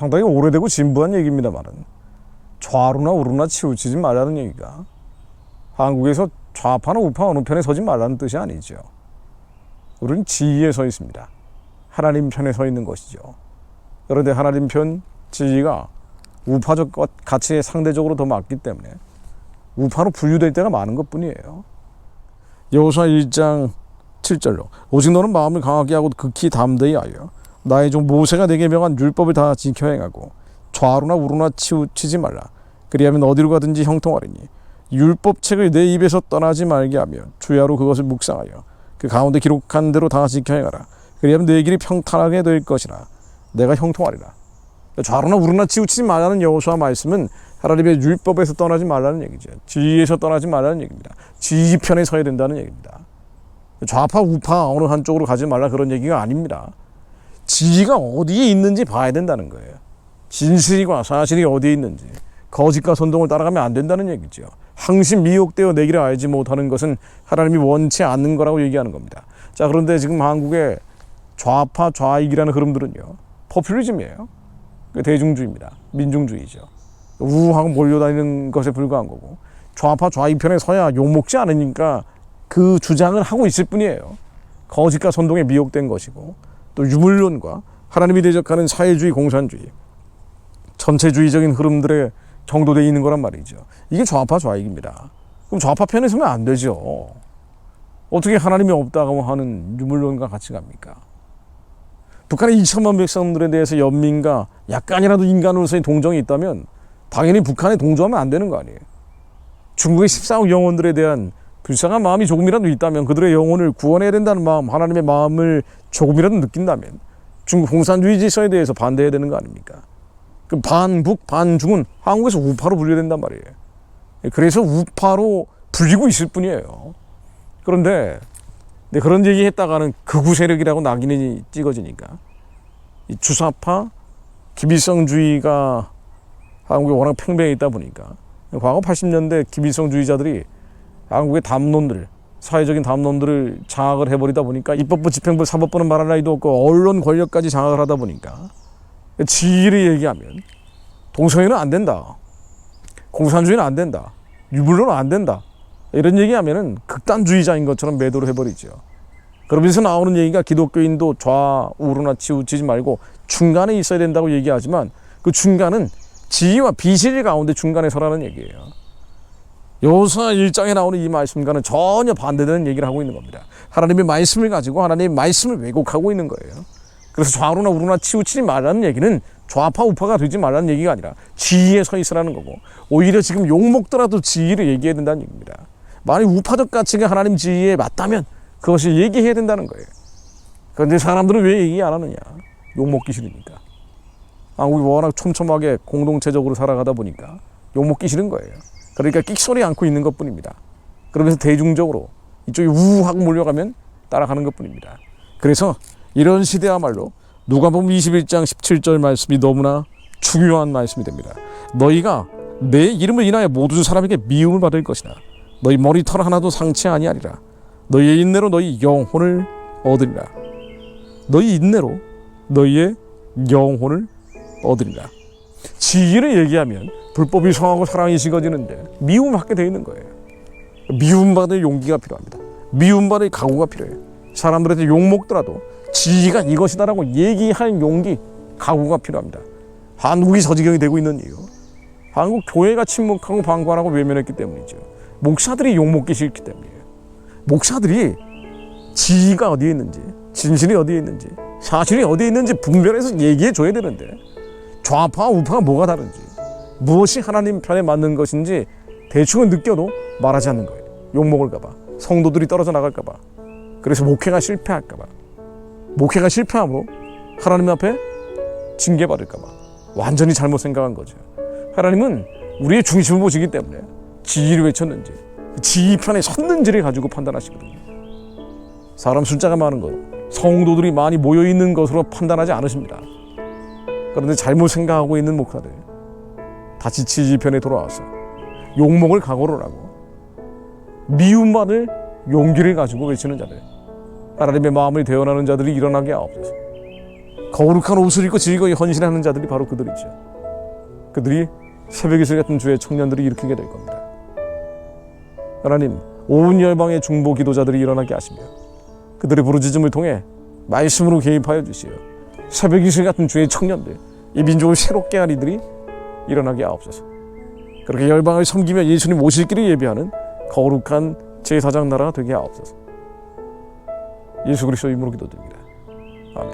상당히 오래되고 진부한 얘기입니다만은 좌로나 우로나 치우치지 말라는 얘기가 한국에서 좌파나 우파 어느 편에 서지 말라는 뜻이 아니죠. 우리는 지위에 서 있습니다. 하나님 편에 서 있는 것이죠. 그런데 하나님 편 지위가 우파적 것- 가치에 상대적으로 더 맞기 때문에 우파로 분류될 때가 많은 것 뿐이에요. 여호수아 1장 7절로 오직 너는 마음을 강하게 하고 극히 담대히 하여 나의 종 모세가 내게 명한 율법을 다 지켜 행하고 좌로나 우로나 치우치지 말라. 그리하면 어디로 가든지 형통하리니 율법책을 내 입에서 떠나지 말게 하며 주야로 그것을 묵상하여 그 가운데 기록한 대로 다 지켜 행하라. 그리하면 내 길이 평탄하게 될 것이라. 내가 형통하리라. 좌로나 우로나 치우치지 말라는 여호수아 말씀은 하나님의 율법에서 떠나지 말라는 얘기죠. 지위에서 떠나지 말라는 얘기입니다. 지위 편에 서야 된다는 얘기입니다. 좌파 우파 어느 한쪽으로 가지 말라 그런 얘기가 아닙니다 지위가 어디에 있는지 봐야 된다는 거예요 진실과 사실이 어디에 있는지 거짓과 선동을 따라가면 안 된다는 얘기죠. 항상 미혹되어 내 길을 알지 못하는 것은 하나님이 원치 않는 거라고 얘기하는 겁니다. 자 그런데 지금 한국의 좌파 좌익이라는 흐름들은요 포퓰리즘이에요. 그 대중주의입니다. 민중주의죠. 우하고 몰려다니는 것에 불과한 거고 좌파 좌익 편에 서야 욕먹지 않으니까 그 주장을 하고 있을 뿐이에요. 거짓과 선동에 미혹된 것이고 또 유물론과 하나님이 대적하는 사회주의 공산주의 전체주의적인 흐름들에 경도되어 있는 거란 말이죠. 이게 좌파 좌익입니다. 그럼 좌파 편에 서면 안 되죠. 어떻게 하나님이 없다고 하는 유물론과 같이 갑니까? 북한의 2천만 백성들에 대해서 연민과 약간이라도 인간으로서의 동정이 있다면 당연히 북한에 동조하면 안 되는 거 아니에요. 중국의 14억 영혼들에 대한 불쌍한 마음이 조금이라도 있다면 그들의 영혼을 구원해야 된다는 마음, 하나님의 마음을 조금이라도 느낀다면 중국 공산주의 질서에 대해서 반대해야 되는 거 아닙니까? 그 반북 반중은 한국에서 우파로 분류된단 말이에요. 그래서 우파로 불리고 있을 뿐이에요. 그런데 네, 그런 얘기 했다가는 극우 세력이라고 낙인이 찍어지니까 이 주사파 기비성주의가 한국에 워낙 팽배해 있다 보니까 과거 80년대 기비성주의자들이 한국의 담론들 사회적인 담론들을 장악을 해버리다 보니까 입법부 집행부 사법부는 말할 나위도 없고 언론 권력까지 장악을 하다 보니까 지위를 얘기하면 동성애는 안 된다. 공산주의는 안 된다. 유물론은 안 된다. 이런 얘기하면은 극단주의자인 것처럼 매도를 해버리죠. 그러면서 나오는 얘기가 기독교인도 좌우로나 치우치지 말고 중간에 있어야 된다고 얘기하지만 그 중간은 지위와 비실 가운데 중간에 서라는 얘기예요. 여호수아 1장에 나오는 이 말씀과는 전혀 반대되는 얘기를 하고 있는 겁니다. 하나님의 말씀을 가지고 하나님의 말씀을 왜곡하고 있는 거예요. 그래서 좌로나 우로나 치우치지 말라는 얘기는 좌파 우파가 되지 말라는 얘기가 아니라 지위에 서 있으라는 거고 오히려 지금 욕먹더라도 지위를 얘기해야 된다는 얘기입니다. 만약 우파적 가치가 하나님 지위에 맞다면 그것을 얘기해야 된다는 거예요. 그런데 사람들은 왜 얘기 안 하느냐? 욕먹기 싫으니까. 아, 우리 워낙 촘촘하게 공동체적으로 살아가다 보니까 욕먹기 싫은 거예요. 그러니까 끽 소리 않고 있는 것 뿐입니다. 그러면서 대중적으로 이쪽이 우하고 몰려가면 따라가는 것 뿐입니다. 그래서 이런 시대야말로 누가복음 21장 17절 말씀이 너무나 중요한 말씀이 됩니다. 너희가 내 이름을 인하여 모든 사람에게 미움을 받을 것이나 너희 머리털 하나도 상치 아니하리라. 너희의 인내로 너희 영혼을 얻으리라. 너희 인내로 너희의 영혼을 얻으리라. 지위를 얘기하면 불법이 성하고 사랑이 식어지는데 미움 받게 되어 있는 거예요. 미움받을 용기가 필요합니다. 미움받을 각오가 필요해요. 사람들한테 욕먹더라도 지위가 이것이다라고 얘기할 용기, 각오가 필요합니다. 한국이 저지경이 되고 있는 이유. 한국 교회가 침묵하고 방관하고 외면했기 때문이죠. 목사들이 욕먹기 싫기 때문이에요. 목사들이 지위가 어디에 있는지, 진실이 어디에 있는지, 사실이 어디에 있는지 분별해서 얘기해 줘야 되는데 좌파, 우파가 뭐가 다른지, 무엇이 하나님 편에 맞는 것인지 대충은 느껴도 말하지 않는 거예요. 욕먹을까봐, 성도들이 떨어져 나갈까봐, 그래서 목회가 실패할까봐, 목회가 실패함으로 하나님 앞에 징계받을까봐 완전히 잘못 생각한 거죠. 하나님은 우리의 중심을 보시기 때문에 지위를 외쳤는지, 그 지위 편에 섰는지를 가지고 판단하시거든요. 사람 숫자가 많은 것, 성도들이 많이 모여 있는 것으로 판단하지 않으십니다. 그런데 잘못 생각하고 있는 목사들 다시 지지편에 돌아와서 욕먹을 각오를 하고 미움받을 용기를 가지고 외치는 자들 하나님의 마음을 대언하는 자들이 일어나게 하옵소서 거룩한 옷을 입고 즐거이 헌신하는 자들이 바로 그들이죠. 그들이 새벽 이슬 같은 주의 청년들이 일으키게 될 겁니다. 하나님, 온 열방의 중보 기도자들이 일어나게 하시며 그들의 부르짖음을 통해 말씀으로 개입하여 주시어 새벽 이슬 같은 주의 청년들, 이 민족을 새롭게 한 이들이 일어나게 하옵소서. 그렇게 열방을 섬기며 예수님 오실 길을 예비하는 거룩한 제사장 나라가 되게 하옵소서. 예수 그리스도 이름으로 기도드립니다. 아멘.